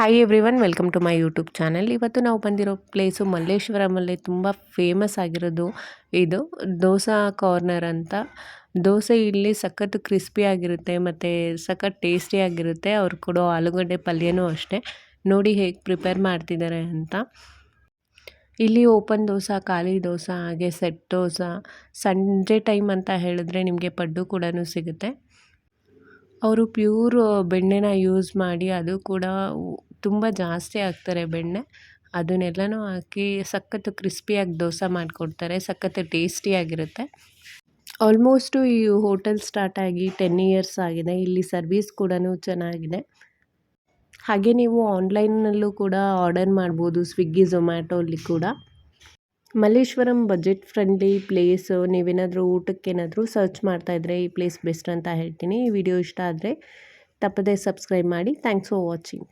Hi everyone welcome to my YouTube channel ಇವತ್ತು ನಾವು ಬಂದಿರೋ ಪ್ಲೇಸು ಮಲ್ಲೇಶ್ವರಮಲ್ಲಿ ತುಂಬ ಫೇಮಸ್ ಆಗಿರೋದು ಇದು ದೋಸಾ ಕಾರ್ನರ್ ಅಂತ. ದೋಸೆ ಇಲ್ಲಿ ಸಖತ್ತು ಕ್ರಿಸ್ಪಿಯಾಗಿರುತ್ತೆ ಮತ್ತು ಸಖತ್ ಟೇಸ್ಟಿ ಆಗಿರುತ್ತೆ. ಅವ್ರು ಕೊಡೋ ಆಲೂಗಡ್ಡೆ ಪಲ್ಯನೂ ಅಷ್ಟೇ. ನೋಡಿ ಹೇಗೆ ಪ್ರಿಪೇರ್ ಮಾಡ್ತಿದ್ದಾರೆ ಅಂತ. ಇಲ್ಲಿ ಓಪನ್ ದೋಸೆ, ಖಾಲಿ ದೋಸೆ, ಹಾಗೆ ಸೆಟ್ ದೋಸೆ. ಸಂಜೆ ಟೈಮ್ ಅಂತ ಹೇಳಿದ್ರೆ ನಿಮಗೆ ಪಡ್ಡು ಕೂಡ ಸಿಗುತ್ತೆ. ಅವರು ಪ್ಯೂರ್ ಬೆಣ್ಣೆನ ಯೂಸ್ ಮಾಡಿ ಅದು ಕೂಡ ತುಂಬ ಜಾಸ್ತಿ ಹಾಕ್ತಾರೆ ಬೆಣ್ಣೆ. ಅದನ್ನೆಲ್ಲನೂ ಹಾಕಿ ಸಖತ್ತು ಕ್ರಿಸ್ಪಿಯಾಗಿ ದೋಸೆ ಮಾಡಿಕೊಡ್ತಾರೆ, ಸಖತ್ತು ಟೇಸ್ಟಿಯಾಗಿರುತ್ತೆ ಆಲ್ಮೋಸ್ಟು ಈ ಹೋಟೆಲ್ ಸ್ಟಾರ್ಟ್ ಆಗಿ ಟೆನ್ ಇಯರ್ಸ್ ಆಗಿದೆ, ಇಲ್ಲಿ ಸರ್ವಿಸ್ ಕೂಡ ಚೆನ್ನಾಗಿದೆ. ಹಾಗೆ ನೀವು ಆನ್ಲೈನ್ನಲ್ಲೂ ಕೂಡ ಆರ್ಡರ್ ಮಾಡ್ಬೋದು, ಸ್ವಿಗ್ಗಿ ಝೊಮ್ಯಾಟೋಲ್ಲಿ ಕೂಡ. ಮಲ್ಲೇಶ್ವರಂ ಬಜೆಟ್ ಫ್ರೆಂಡ್ಲಿ ಪ್ಲೇಸು, ನೀವೇನಾದರೂ ಊಟಕ್ಕೇನಾದರೂ ಸರ್ಚ್ ಮಾಡ್ತಾಯಿದ್ರೆ ಈ ಪ್ಲೇಸ್ ಬೆಸ್ಟ್ ಅಂತ ಹೇಳ್ತೀನಿ. ಈ ವಿಡಿಯೋ ಇಷ್ಟ ಆದರೆ ತಪ್ಪದೇ ಸಬ್ಸ್ಕ್ರೈಬ್ ಮಾಡಿ. Thanks for watching.